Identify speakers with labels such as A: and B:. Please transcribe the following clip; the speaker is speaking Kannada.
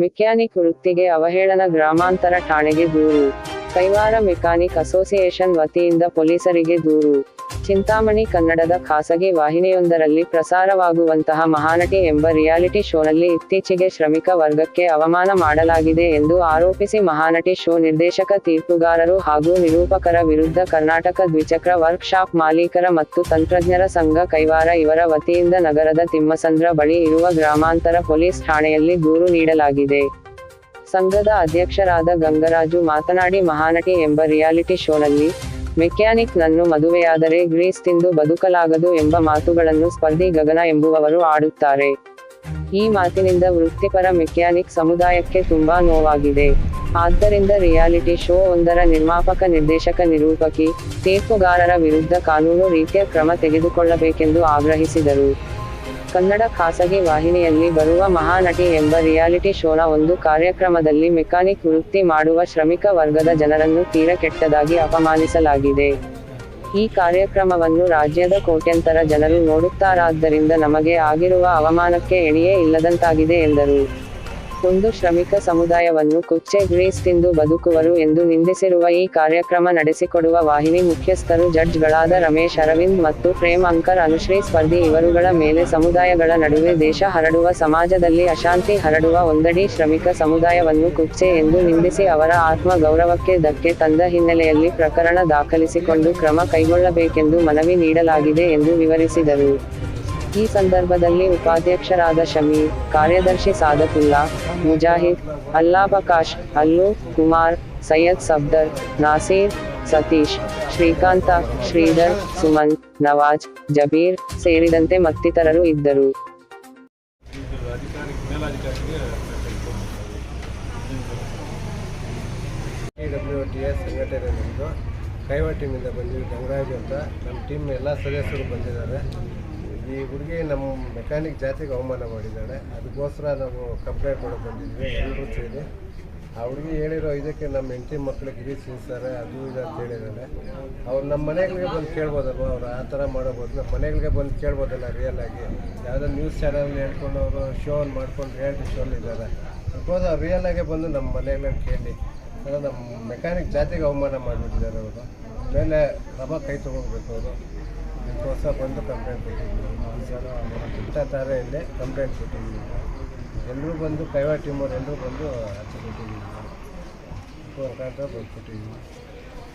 A: ಮೆಕ್ಯಾನಿಕ್ ವೃತ್ತಿಗೆ ಅವಹೇಳನ ಗ್ರಾಮಾಂತರ ಠಾಣೆಗೆ ದೂರು. ಕೈವಾರ ಮೆಕ್ಯಾನಿಕ್ ಅಸೋಸಿಯೇಷನ್ ವತಿಯಿಂದ ಪೊಲೀಸರಿಗೆ ದೂರು. ಚಿಂತಾಮಣಿ ಕನ್ನಡದ ಖಾಸಗಿ ವಾಹಿನಿಯೊಂದರಲ್ಲಿ ಪ್ರಸಾರವಾಗುವಂತಹ ಮಹಾನಟಿ ಎಂಬ ರಿಯಾಲಿಟಿ ಶೋನಲ್ಲಿ ಇತ್ತೀಚೆಗೆ ಶ್ರಮಿಕ ವರ್ಗಕ್ಕೆ ಅವಮಾನ ಮಾಡಲಾಗಿದೆ ಎಂದು ಆರೋಪಿಸಿ ಮಹಾನಟಿ ಶೋ ನಿರ್ದೇಶಕ ತೀರ್ಪುಗಾರರು ಹಾಗೂ ನಿರೂಪಕರ ವಿರುದ್ಧ ಕರ್ನಾಟಕ ದ್ವಿಚಕ್ರ ವರ್ಕ್ಶಾಪ್ ಮಾಲೀಕರ ಮತ್ತು ತಂತ್ರಜ್ಞರ ಸಂಘ ಕೈವಾರ ಇವರ ವತಿಯಿಂದ ನಗರದ ತಿಮ್ಮಸಂದ್ರ ಬಳಿ ಇರುವ ಗ್ರಾಮಾಂತರ ಪೊಲೀಸ್ ಠಾಣೆಯಲ್ಲಿ ದೂರು ನೀಡಲಾಗಿದೆ. ಸಂಘದ ಅಧ್ಯಕ್ಷರಾದ ಗಂಗರಾಜು ಮಾತನಾಡಿ ಮಹಾನಟಿ ಎಂಬ ರಿಯಾಲಿಟಿ ಶೋನಲ್ಲಿ ಮೆಕ್ಯಾನಿಕ್ ನನ್ನು ಮದುವೆಯಾದರೆ ಗ್ರೀಸ್ ತಿಂದು ಬದುಕಲಾಗದು ಎಂಬ ಮಾತುಗಳನ್ನು ಸ್ಪರ್ಧಿ ಗಗನ ಎಂಬುವವರು ಆಡುತ್ತಾರೆ. ಈ ಮಾತಿನಿಂದ ವೃತ್ತಿಪರ ಮೆಕ್ಯಾನಿಕ್ ಸಮುದಾಯಕ್ಕೆ ತುಂಬಾ ನೋವಾಗಿದೆ. ಆದ್ದರಿಂದ ರಿಯಾಲಿಟಿ ಶೋ ಒಂದರ ನಿರ್ಮಾಪಕ, ನಿರ್ದೇಶಕ, ನಿರೂಪಕಿ ತೀರ್ಪುಗಾರರ ವಿರುದ್ಧ ಕಾನೂನು ರೀತಿಯ ಕ್ರಮ ತೆಗೆದುಕೊಳ್ಳಬೇಕೆಂದು ಆಗ್ರಹಿಸಿದರು. ಕನ್ನಡ ಖಾಸಗಿ ವಾಹಿನಿಯಲ್ಲಿ ಬರುವ ಮಹಾನಟಿ ಎಂಬ ರಿಯಾಲಿಟಿ ಶೋನ ಒಂದು ಕಾರ್ಯಕ್ರಮದಲ್ಲಿ ಮೆಕ್ಯಾನಿಕ್ ವೃತ್ತಿ ಮಾಡುವ ಶ್ರಮಿಕ ವರ್ಗದ ಜನರನ್ನು ತೀರ ಕೆಟ್ಟದಾಗಿ ಅಪಮಾನಿಸಲಾಗಿದೆ. ಈ ಕಾರ್ಯಕ್ರಮವನ್ನು ರಾಜ್ಯದ ಕೋಟ್ಯಂತರ ಜನರು ನೋಡುತ್ತಾರಾದ್ದರಿಂದ ನಮಗೆ ಆಗಿರುವ ಅವಮಾನಕ್ಕೆ ಎಣಿಯೇ ಇಲ್ಲದಂತಾಗಿದೆ ಎಂದರು. ಒಂದು ಶ್ರಮಿಕ ಸಮುದಾಯವನ್ನು ಕುಚ್ಚೆ ಗ್ರೇಸ್ ತಿಂದು ಬದುಕುವರು ಎಂದು ನಿಂದಿಸಿರುವ ಈ ಕಾರ್ಯಕ್ರಮ ನಡೆಸಿಕೊಡುವ ವಾಹಿನಿ ಮುಖ್ಯಸ್ಥರು ಜಡ್ಜ್ಗಳಾದ ರಮೇಶ್ ಅರವಿಂದ್ ಮತ್ತು ಪ್ರೇಮ್ ಅಂಕರ್, ಅನುಶ್ರೀ ಸ್ಪರ್ಧಿ ಇವರುಗಳ ಮೇಲೆ ಸಮುದಾಯಗಳ ನಡುವೆ ದೇಶ ಹರಡುವ ಸಮಾಜದಲ್ಲಿ ಅಶಾಂತಿ ಹರಡುವ ಒಂದಡಿ ಶ್ರಮಿಕ ಸಮುದಾಯವನ್ನು ಕುಚ್ಚೆ ಎಂದು ನಿಂದಿಸಿ ಅವರ ಆತ್ಮ ಗೌರವಕ್ಕೆ ಧಕ್ಕೆ ತಂದ ಹಿನ್ನೆಲೆಯಲ್ಲಿ ಪ್ರಕರಣ ದಾಖಲಿಸಿಕೊಂಡು ಕ್ರಮ ಕೈಗೊಳ್ಳಬೇಕೆಂದು ಮನವಿ ನೀಡಲಾಗಿದೆ ಎಂದು ವಿವರಿಸಿದರು. ಈ ಸಂದರ್ಭದಲ್ಲಿ ಉಪಾಧ್ಯಕ್ಷರಾದ ಶಮೀರ್, ಕಾರ್ಯದರ್ಶಿ ಸಾದತುಲ್ಲಾ, ಮುಜಾಹಿದ್ ಅಲ್ಲಾಬಕಾಶ್ ಅಲ್ಲು, ಕುಮಾರ್, ಸೈಯದ್ ಸಫ್ದರ್, ನಾಸೀರ್, ಸತೀಶ್, ಶ್ರೀಕಾಂತ, ಶ್ರೀಧರ್, ಸುಮನ್, ನವಾಜ್, ಜಬೀರ್ ಸೇರಿದಂತೆ ಮತ್ತಿತರರು ಇದ್ದರು.
B: ಕೈವಾ ಟೀಮಿಂದ ಬಂದಿವಿ ಗಂಗರಾಜು ಅಂತ. ನಮ್ಮ ಟೀಮ್ ಎಲ್ಲ ಸದಸ್ಯರು ಬಂದಿದ್ದಾರೆ. ಈ ಹುಡುಗಿ ನಮ್ಮ ಮೆಕ್ಯಾನಿಕ್ ಜಾತಿಗೆ ಅವಮಾನ ಮಾಡಿದ್ದಾಳೆ. ಅದಕ್ಕೋಸ್ಕರ ನಾವು ಕಂಪ್ಲೇಂಟ್ ಕೊಡೋಕೆ ಬಂದಿದ್ವಿ ಎಲ್ಲರೂ ಸೇರಿ. ಆ ಹುಡುಗಿ ಹೇಳಿರೋ ಇದಕ್ಕೆ ನಮ್ಮ ಹೆಂಡತಿ ಮಕ್ಕಳಿಗೆ ಗಿರಿ ಸಿಗ್ತಾರೆ ಅದು ಇದು ಅಂತ ಹೇಳಿದ್ದಾರೆ ಅವ್ರು ನಮ್ಮ ಮನೆಗಳಿಗೆ ಬಂದು ಕೇಳ್ಬೋದಲ್ವ? ಅವ್ರು ಆ ಥರ ಮಾಡೋಬೋದು ನಮ್ಮ ಮನೆಗಳಿಗೆ ಬಂದು ಕೇಳ್ಬೋದಲ್ಲ ರಿಯಲ್ ಆಗಿ. ಯಾವುದೋ ನ್ಯೂಸ್ ಚಾನಲ್ ಹೇಳ್ಕೊಂಡು ಅವರು ಶೋ ಮಾಡ್ಕೊಂಡು ರಿಯಾಲಿಟಿ ಶೋಲ್ಲಿ ಇದ್ದಾರೆ. ಅದಕ್ಕೋಸ್ಕರ ರಿಯಲ್ ಆಗೇ ಬಂದು ನಮ್ಮ ಮನೆಗಳನ್ನ ಕೇಳಿ. ಅಂದರೆ ನಮ್ಮ ಮೆಕ್ಯಾನಿಕ್ ಜಾತಿಗೆ ಅವಮಾನ ಮಾಡಿಬಿಟ್ಟಿದ್ದಾರೆ ಅವರು. ಮೇಲೆ ಕ್ರಮ ಕೈ ತೊಗೊಳ್ಬೇಕು ಅವರು. ಇದಕ್ಕೋಸ್ಕರ ಬಂದು ಕಂಪ್ಲೇಂಟ್ ಕೊಟ್ಟಿದ್ದೀವಿ. ಇಂಥ ತಾರೆಯಲ್ಲಿ ಕಂಪ್ಲೇಂಟ್ ಕೊಟ್ಟಿದ್ದೀವಿ. ಎಲ್ಲರೂ ಬಂದು ಕೈವಾ ಟೀಮವ್ರು ಎಲ್ಲರೂ ಬಂದು ಆಚೆ ಕೊಟ್ಟಿದ್ದೀವಿ. ಕೊಟ್ಟಿದ್ದೀವಿ